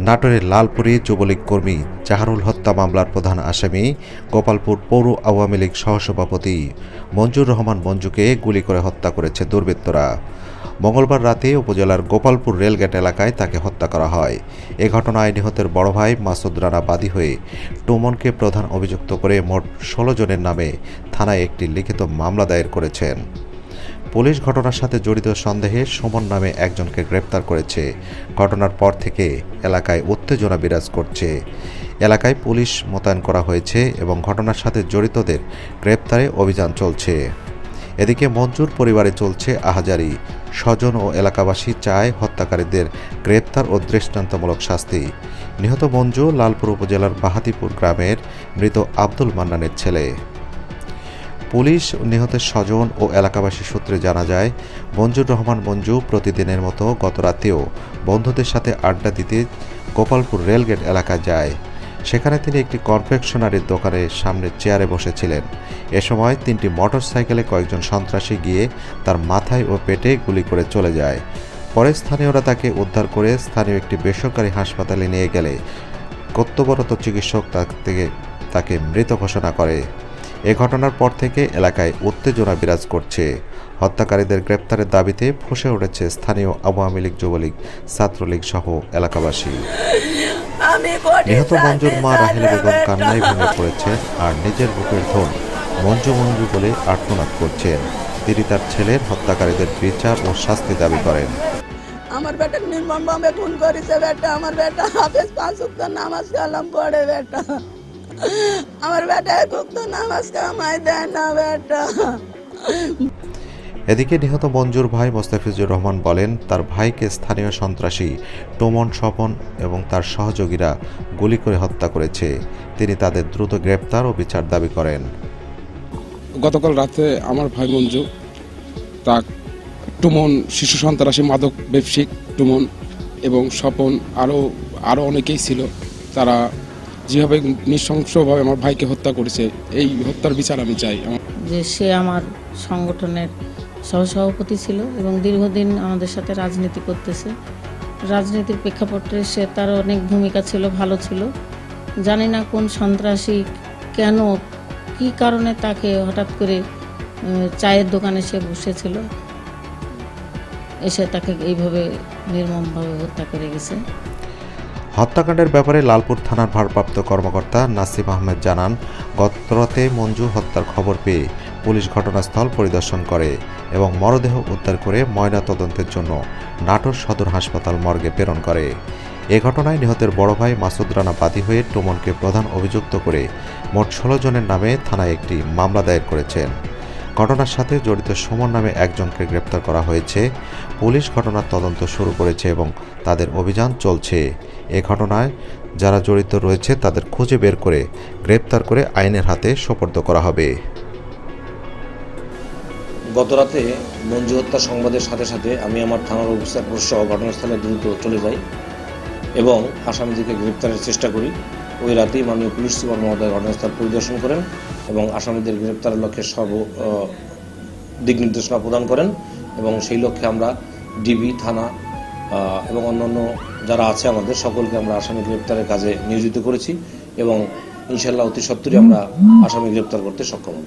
নাটোরের লালপুরে যুবলীগ কর্মী জাহারুল হত্যা মামলার প্রধান আসামি, গোপালপুর পৌর আওয়ামী লীগ সহসভাপতি মঞ্জুর রহমান মঞ্জুকে গুলি করে হত্যা করেছে দুর্বৃত্তরা। মঙ্গলবার রাতে উপজেলার গোপালপুর রেলগেট এলাকায় তাকে হত্যা করা হয়। এ ঘটনায় নিহতের বড় ভাই মাসুদ রানা বাদী হয়ে টুমনকে প্রধান অভিযুক্ত করে মোট ষোলো জনের নামে থানায় একটি লিখিত মামলা দায়ের করেছেন। পুলিশ ঘটনার সাথে জড়িত সন্দেহে সুমন নামে একজনকে গ্রেপ্তার করেছে। ঘটনার পর থেকে এলাকায় উত্তেজনা বিরাজ করছে। এলাকায় পুলিশ মোতায়েন করা হয়েছে এবং ঘটনার সাথে জড়িতদের গ্রেপ্তারে অভিযান চলছে। এদিকে মঞ্জুর পরিবারে চলছে আহাজারি। স্বজন ও এলাকাবাসী চায় হত্যাকারীদের গ্রেপ্তার ও দৃষ্টান্তমূলক শাস্তি। নিহত মঞ্জু লালপুর উপজেলার বাহাতিপুর গ্রামের মৃত আব্দুল মান্নানের ছেলে। পুলিশ, নিহতের স্বজন ও এলাকাবাসী সূত্রে জানা যায়, মঞ্জুর রহমান মঞ্জু প্রতিদিনের মতো গত রাতেও বন্ধুদের সাথে আড্ডা দিতে গোপালপুর রেলগেট এলাকা যায়। সেখানে তিনি একটি কনফেকশনারির দোকানের সামনে চেয়ারে বসেছিলেন। এ সময় তিনটি মোটরসাইকেলে কয়েকজন সন্ত্রাসী গিয়ে তার মাথায় ও পেটে গুলি করে চলে যায়। পরে স্থানীয়রা তাকে উদ্ধার করে স্থানীয় একটি বেসরকারি হাসপাতালে নিয়ে গেলে কর্তব্যরত চিকিৎসক তার থেকে তাকে মৃত ঘোষণা করে। এ ঘটনার পর থেকে এলাকায় উত্তেজনা বিরাজ করছে। হত্যাকারীদের গ্রেপ্তারের দাবিতে ফুসে উঠেছে স্থানীয় আওয়ামী লীগ যুবলীগ ছাত্রলীগ সহ এলাকাবাসী। নিহত মঞ্জুর মা রাহেলা বেগম। কান্নায় ভেঙে পড়েছেন আর নিজের বুকের ধন মঞ্জু মঞ্জু বলে আর্তনাদ করছেন। তিনি তার ছেলের হত্যাকারীদের বিচার ও শাস্তি দাবি করেন। আমার বেটা নির্মম ভাবে খুন করেছে বেটা আমার বেটা হাফেজ পাঁচ নামাজ কালাম পড়ে বেটা। আমার বেটা নামাজ কামাই দেয় না বেটা। এদিকে নিহত মঞ্জুর ভাই মোস্তাফিজুর রহমান বলেন তার ভাইকে স্থানীয় সন্ত্রাসী টোমন স্বপন এবং তার সহযোগীরা গুলি করে হত্যা করেছে। তিনি তাদের দ্রুত গ্রেপ্তার ও বিচার দাবি করেন। গতকাল রাতে আমার ভাই মঞ্জু তা টুমন শিশু সন্ত্রাসী মাদক ব্যবসায়িক টুমন এবং স্বপন আরও আরও অনেকেই ছিল। তারা যেভাবে নৃশংসভাবে আমার ভাইকে হত্যা করেছে, এই হত্যার বিচার আমি চাই। যে সে আমার সংগঠনের সহসভাপতি ছিল এবং দীর্ঘদিন আমাদের সাথে রাজনীতি করতেছে। রাজনীতির প্রেক্ষাপটে সে তার অনেক ভূমিকা ছিল, ভালো ছিল। জানি না কোন সন্ত্রাসী কেন, কি কারণে তাকে হঠাৎ করে চায়ের দোকানে সে বসেছিল। এসে তাকে এইভাবে নির্মমভাবে হত্যা করে গেছে। হত্যাকাণ্ডের ব্যাপারে লালপুর থানার ভারপ্রাপ্ত কর্মকর্তা নাসিম আহমেদ জানান, গতরাতে মঞ্জু হত্যার খবর পেয়ে পুলিশ ঘটনাস্থল পরিদর্শন করে এবং মরদেহ উদ্ধার করে ময়না তদন্তের জন্য নাটোর সদর হাসপাতাল মর্গে প্রেরণ করে। এ ঘটনায় নিহতের বড় ভাই মাসুদ রানা বাদী হয়ে টুমনকে প্রধান অভিযুক্ত করে মোট ষোলো জনের নামে থানায় একটি মামলা দায়ের করেছেন। ঘটনার সাথে জড়িত সুমন নামে একজনকে গ্রেপ্তার করা হয়েছে। পুলিশ ঘটনার তদন্ত শুরু করেছে এবং তাদের অভিযান চলছে। এ ঘটনায় যারা জড়িত রয়েছে তাদের খুঁজে বের করে গ্রেপ্তার করে আইনের হাতে সোপর্দ করা হবে। গতরাতে মঞ্জু হত্যা সংবাদের সাথে সাথে আমি আমার থানার অফিসার সহ ঘটনাস্থলে দ্রুত চলে যাই এবং আসামিদেরকে গ্রেপ্তারের চেষ্টা করি। ওই রাতেই মাননীয় পুলিশ সুপার মহোদয় ঘটনাস্থল পরিদর্শন করেন। এবং আসামিদের গ্রেপ্তারের লক্ষ্যে সর্ব দিক নির্দেশনা প্রদান করেন এবং সেই লক্ষ্যে আমরা ডিবি, থানা এবং অন্যান্য যারা আছে আমাদের সকলকে আমরা আসামি গ্রেপ্তারের কাজে নিয়োজিত করেছি এবং ইনশাল্লাহ অতি সত্তরই আমরা আসামি গ্রেপ্তার করতে সক্ষম হব।